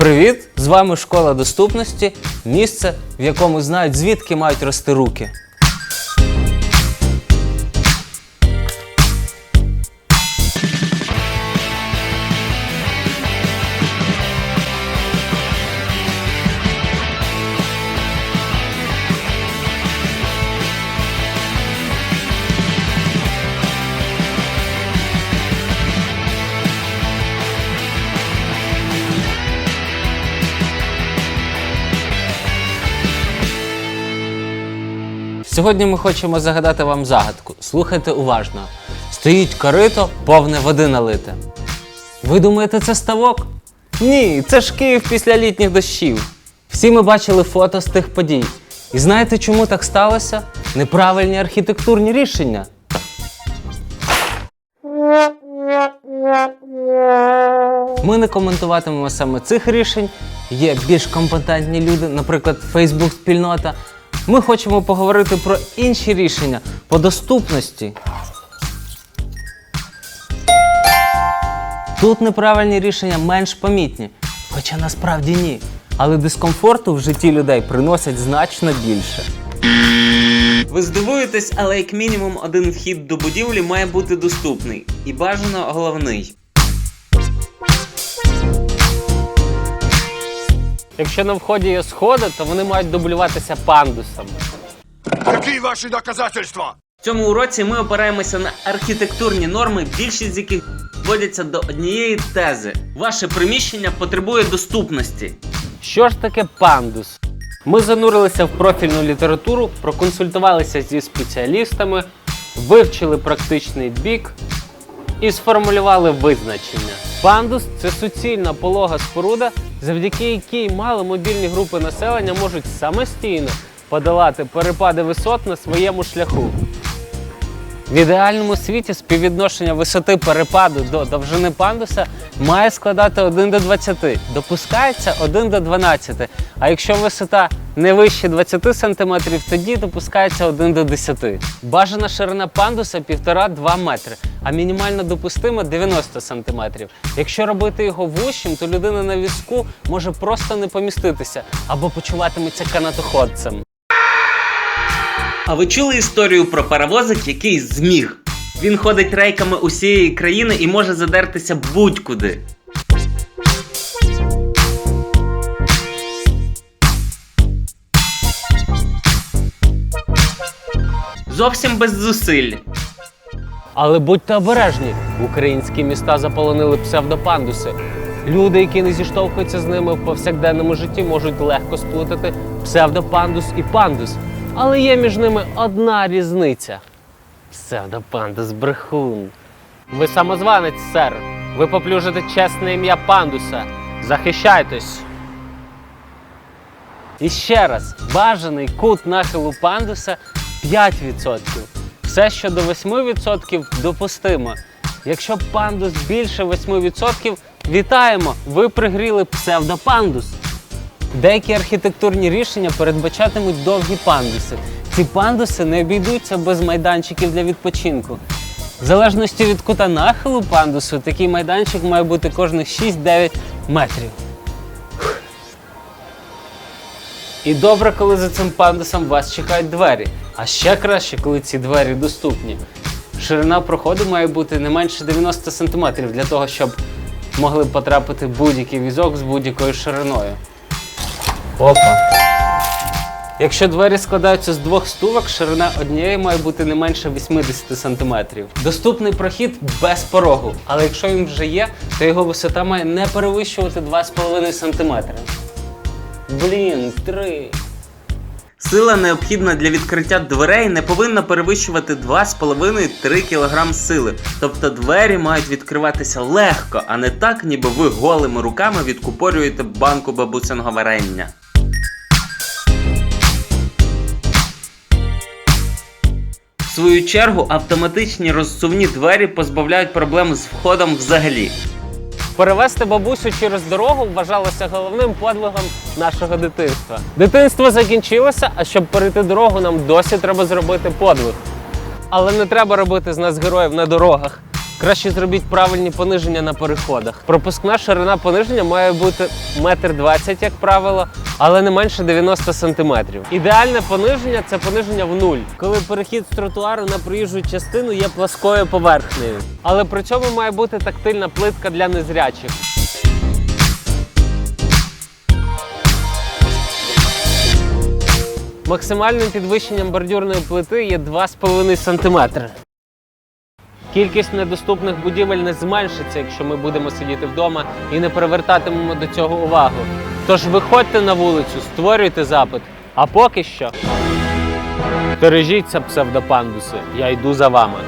Привіт! З вами школа доступності, місце, в якому знають звідки мають рости руки. Сьогодні ми хочемо загадати вам загадку. Слухайте уважно. Стоїть корито, повне води налите. Ви думаєте, це ставок? Ні, це ж Київ після літніх дощів. Всі ми бачили фото з тих подій. І знаєте, чому так сталося? Неправильні архітектурні рішення. Ми не коментуватимемо саме цих рішень. Є більш компетентні люди, наприклад, Facebook спільнота. Ми хочемо поговорити про інші рішення по доступності. Тут неправильні рішення менш помітні, хоча насправді ні. Але дискомфорту в житті людей приносять значно більше. Ви здивуєтесь, але як мінімум один вхід до будівлі має бути доступний і бажано головний. Якщо на вході є сходи, то вони мають дублюватися пандусом. Какие ваши доказательства? В цьому уроці ми опираємося на архітектурні норми, більшість з яких зводяться до однієї тези: ваше приміщення потребує доступності. Що ж таке пандус? Ми занурилися в профільну літературу, проконсультувалися зі спеціалістами, вивчили практичний бік і сформулювали визначення. Пандус це суцільна полога споруда, завдяки якій маломобільні групи населення можуть самостійно подолати перепади висот на своєму шляху. В ідеальному світі співвідношення висоти перепаду до довжини пандуса має складати 1 до 20. Допускається 1 до 12. А якщо висота не вище 20 см, тоді допускається 1 до 10. Бажана ширина пандуса 1,5-2 метри, а мінімально допустима 90 см. Якщо робити його вущим, то людина на візку може просто не поміститися або почуватиметься канатоходцем. А ви чули історію про паровозик, який зміг? Він ходить рейками усієї країни і може задертися будь-куди. Зовсім без зусиль. Але будьте обережні, українські міста заполонили псевдопандуси. Люди, які не зіштовхуються з ними в повсякденному житті, можуть легко сплутати псевдопандус і пандус. Але є між ними одна різниця. Псевдопандус брехун. Ви самозванець, сер. Ви поплюжите чесне ім'я пандуса. Захищайтесь. І ще раз, бажаний кут нахилу пандуса 5%. Все, що до 8% допустимо. Якщо пандус більше 8%, вітаємо! Ви пригріли псевдопандус. Деякі архітектурні рішення передбачатимуть довгі пандуси. Ці пандуси не обійдуться без майданчиків для відпочинку. В залежності від кута нахилу пандусу, такий майданчик має бути кожних 6-9 метрів. І добре, коли за цим пандусом вас чекають двері. А ще краще, коли ці двері доступні. Ширина проходу має бути не менше 90 см для того, щоб могли потрапити будь-який візок з будь-якою шириною. Опа. Якщо двері складаються з двох стулок, ширина однієї має бути не менше 80 см. Доступний прохід без порогу, але якщо він вже є, то його висота має не перевищувати 2,5 см. Блін, три. Сила необхідна для відкриття дверей не повинна перевищувати 2,5-3 кг сили. Тобто двері мають відкриватися легко, а не так, ніби ви голими руками відкупорюєте банку бабусиного варення. Свою чергу автоматичні розсувні двері позбавляють проблем з входом взагалі. Перевести бабусю через дорогу вважалося головним подвигом нашого дитинства. Дитинство закінчилося, а щоб перейти дорогу, нам досі треба зробити подвиг. Але не треба робити з нас героїв на дорогах. Краще зробіть правильні пониження на переходах. Пропускна ширина пониження має бути метр двадцять, як правило, але не менше 90 сантиметрів. Ідеальне пониження це пониження в нуль, коли перехід з тротуару на проїжджу частину є пласкою поверхнею. Але при цьому має бути тактильна плитка для незрячих. Максимальним підвищенням бордюрної плити є 2,5 см. Кількість недоступних будівель не зменшиться, якщо ми будемо сидіти вдома і не привертатимемо до цього увагу. Тож виходьте на вулицю, створюйте запит. А поки що. Бережіться, псевдопандуси, я йду за вами.